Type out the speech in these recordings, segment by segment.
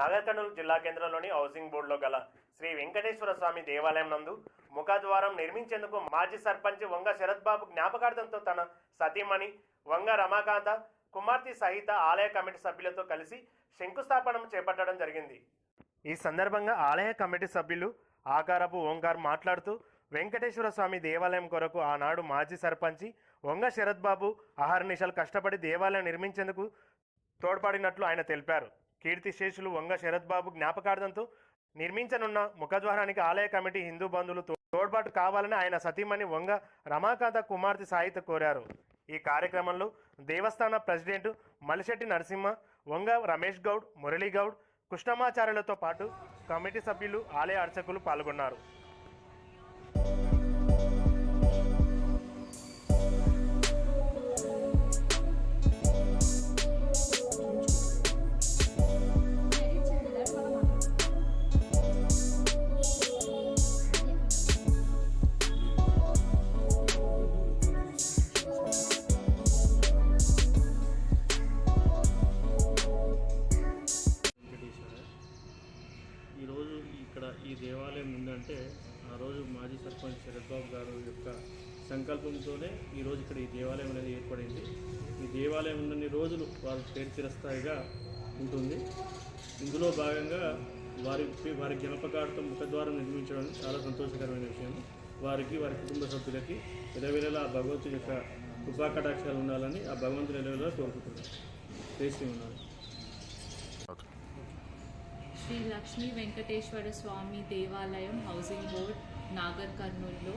నాగర్కర్నూలు జిల్లా కేంద్రంలోని హౌసింగ్ బోర్డులో గల శ్రీ వెంకటేశ్వర స్వామి దేవాలయం నందు ముఖద్వారం నిర్మించేందుకు మాజీ సర్పంచ్ వంగ శరత్ బాబు జ్ఞాపకార్థంతో తన సతీమణి వంగ రమాకాంత కుమార్తె సహిత ఆలయ కమిటీ సభ్యులతో కలిసి శంకుస్థాపన చేపట్టడం జరిగింది. ఈ సందర్భంగా ఆలయ కమిటీ సభ్యులు ఆకారపు ఓంకార్ మాట్లాడుతూ వెంకటేశ్వర స్వామి దేవాలయం కొరకు ఆనాడు మాజీ సర్పంచి వంగ శరత్ బాబు అహర్నిశలు కష్టపడి దేవాలయం నిర్మించేందుకు తోడ్పడినట్లు ఆయన తెలిపారు. కీర్తిశేషులు వంగ శరత్ బాబు జ్ఞాపకార్థంతో నిర్మించనున్న ముఖద్వారానికి ఆలయ కమిటీ హిందూ బంధువులు తోడ్పాటు కావాలని ఆయన సతీమణి వంగ రమాకాంత కుమార్తె సాహిత కోరారు. ఈ కార్యక్రమంలో దేవస్థాన ప్రెసిడెంట్ మలిశెట్టి నరసింహ వంగ రమేష్ గౌడ్ మురళీ గౌడ్ కృష్ణమాచార్యులతో పాటు కమిటీ సభ్యులు ఆలయ అర్చకులు పాల్గొన్నారు. దేవాలయం ఉందంటే ఆ రోజు మాజీ సర్పంచ్ శరత్బాబు గారు యొక్క సంకల్పంతోనే ఈరోజు ఇక్కడ ఈ దేవాలయం అనేది ఏర్పడింది. ఈ దేవాలయం ఉన్నన్ని రోజులు వారు పేరు చిరస్థాయిగా ఉంటుంది. ఇందులో భాగంగా వారి వారి జ్ఞాపకార్థం ముఖద్వారం నిర్మించడం చాలా సంతోషకరమైన విషయం. వారికి వారి కుటుంబ సభ్యులకి విలవిలలా ఆ భగవంతుని యొక్క కృపా కటాక్షాలు ఉండాలని ఆ భగవంతుని నిలవేలా కోరుకుంటున్నాను. చేసి ఉన్నాను శ్రీ లక్ష్మీ వెంకటేశ్వర స్వామి దేవాలయం హౌసింగ్ బోర్డ్ నాగర్ కర్నూల్లో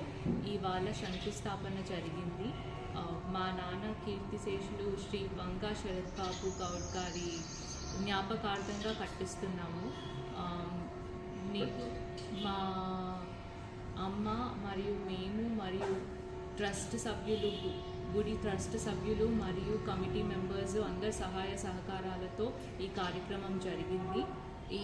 ఇవాళ శంకుస్థాపన జరిగింది. మా నాన్న కీర్తిశేషులు శ్రీ వంగా శరత్ బాబు గౌడ్ గారి జ్ఞాపకార్థంగా కట్టిస్తున్నాము. మీకు మా అమ్మ మరియు మేము మరియు ట్రస్ట్ సభ్యులు గుడి ట్రస్ట్ సభ్యులు మరియు కమిటీ మెంబర్స్ అందరి సహాయ సహకారాలతో ఈ కార్యక్రమం జరిగింది. ఈ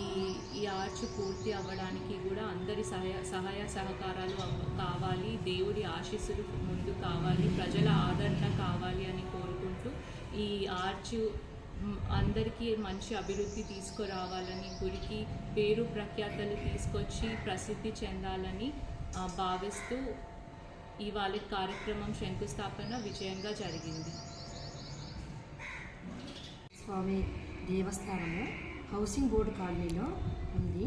ఈ ఆర్చ్ పూర్తి అవ్వడానికి కూడా అందరి సహాయ సహాయ సహకారాలు కావాలి. దేవుడి ఆశీస్సులు ముందు కావాలి. ప్రజల ఆదరణ కావాలి అని కోరుకుంటూ ఈ ఆర్చ్ అందరికీ మంచి అభివృద్ధి తీసుకురావాలని గుడికి పేరు ప్రఖ్యాతలు తీసుకొచ్చి ప్రసిద్ధి చెందాలని భావిస్తూ ఇవాళ కార్యక్రమం శంకుస్థాపన విజయంగా జరిగింది. స్వామి దేవస్థానము హౌసింగ్ బోర్డు కాలనీలో ఉంది.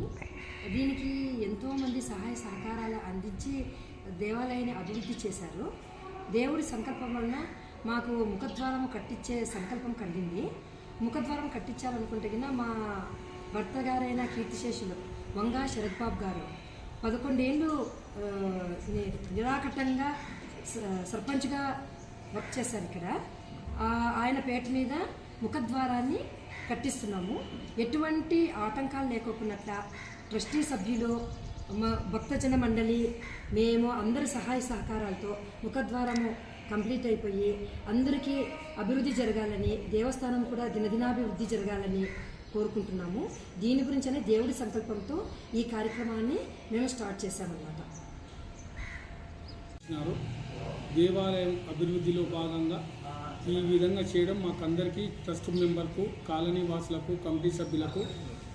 దీనికి ఎంతోమంది సహాయ సహకారాలు అందించి దేవాలయాన్ని అభివృద్ధి చేశారు. దేవుడి సంకల్పం వలన మాకు ముఖద్వారం కట్టించే సంకల్పం కలిగింది. ముఖద్వారం కట్టించాలనుకుంటే గిన మా భర్త గారైన కీర్తిశేషులు వంగా శరత్ బాబు గారు పదకొండేళ్ళు నిరాకటంగా స- సర్పంచ్గా వర్క్ చేశారు ఇక్కడ. ఆయన పేట మీద ముఖద్వారాన్ని కట్టిస్తున్నాము. ఎటువంటి ఆటంకాలు లేకోకున్నట్ల ట్రస్టీ సభ్యులు మా భక్తజన మండలి మేము అందరి సహాయ సహకారాలతో ముఖద్వారము కంప్లీట్ అయిపోయి అందరికీ అభివృద్ధి జరగాలని దేవస్థానం కూడా దినదినాభివృద్ధి జరగాలని కోరుకుంటున్నాము. దీని గురించనే దేవుడి సంకల్పంతో ఈ కార్యక్రమాన్ని మేము స్టార్ట్ చేశామన్నమాట. దేవాలయం అభివృద్ధిలో భాగంగా ఈ విధంగా చేయడం మాకందరికీ ట్రస్ట్ మెంబర్కు కాలనీ వాసులకు కమిటీ సభ్యులకు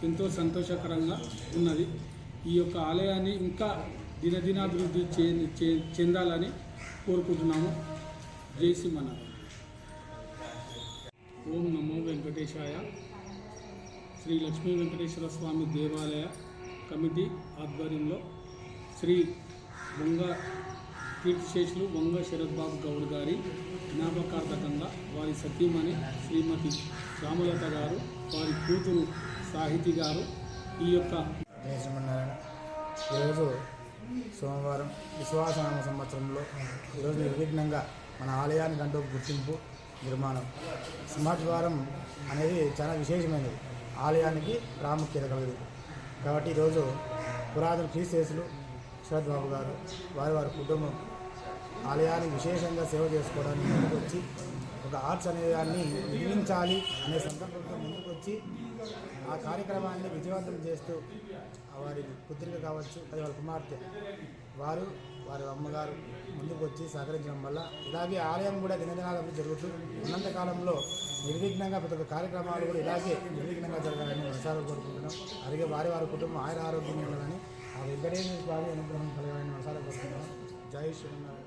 ఎంతో సంతోషకరంగా ఉన్నది. ఈ యొక్క ఆలయాన్ని ఇంకా దినదినాభివృద్ధి చే చెందాలని కోరుకుంటున్నాము. జేసి మన ఓం నమో వెంకటేశాయ. శ్రీ లక్ష్మీ వెంకటేశ్వర స్వామి దేవాలయ కమిటీ ఆధ్వర్యంలో శ్రీ వంగ కీర్తిశేషులు వంగ శరద్బాబు గౌడ్ గారి జ్ఞాపకార్థకంగా వారి సతీమణి శ్రీమతి శ్యామలత గారు వారి కూతురు సాహితీ గారు ఈ యొక్క జయ ఈరోజు సోమవారం విశ్వాసనామ సంవత్సరంలో ఈరోజు నిర్విఘ్నంగా మన ఆలయానికి అంటూ గుర్తింపు నిర్మాణం. సింహద్వారం అనేది చాలా విశేషమైనది. ఆలయానికి ప్రాముఖ్యత కలదు కాబట్టి ఈరోజు పురాతన క్రీస్తేసులు శరత్ బాబు గారు వారి వారి కుటుంబం ఆలయాన్ని విశేషంగా సేవ చేసుకోవడానికి ముందుకొచ్చి ఒక ఆర్ట్స్ అనే దాన్ని నిర్మించాలి అనే సందర్భంతో ముందుకొచ్చి ఆ కార్యక్రమాన్ని విజయవంతం చేస్తూ వారి పుత్రిక కావచ్చు అది వాళ్ళ కుమార్తె వారు వారి అమ్మగారు ముందుకు వచ్చి సహకరించడం వల్ల ఇలాగే ఆలయం కూడా దినదినాలు జరుగుతూ ఉన్నంత కాలంలో నిర్విఘ్నంగా ప్రతి ఒక్క కార్యక్రమాలు కూడా ఇలాగే నిర్విఘ్నంగా జరగాలని మనసారా కోరుకుంటున్నాం. అలాగే వారి వారి కుటుంబం ఆయన ఆరోగ్యంగా ఉండాలని ఆ వెంకటేశ్వర స్వామి అనుగ్రహం కలగాలని మనసారా కోరుకుంటున్నాం జై శ్రీరామ్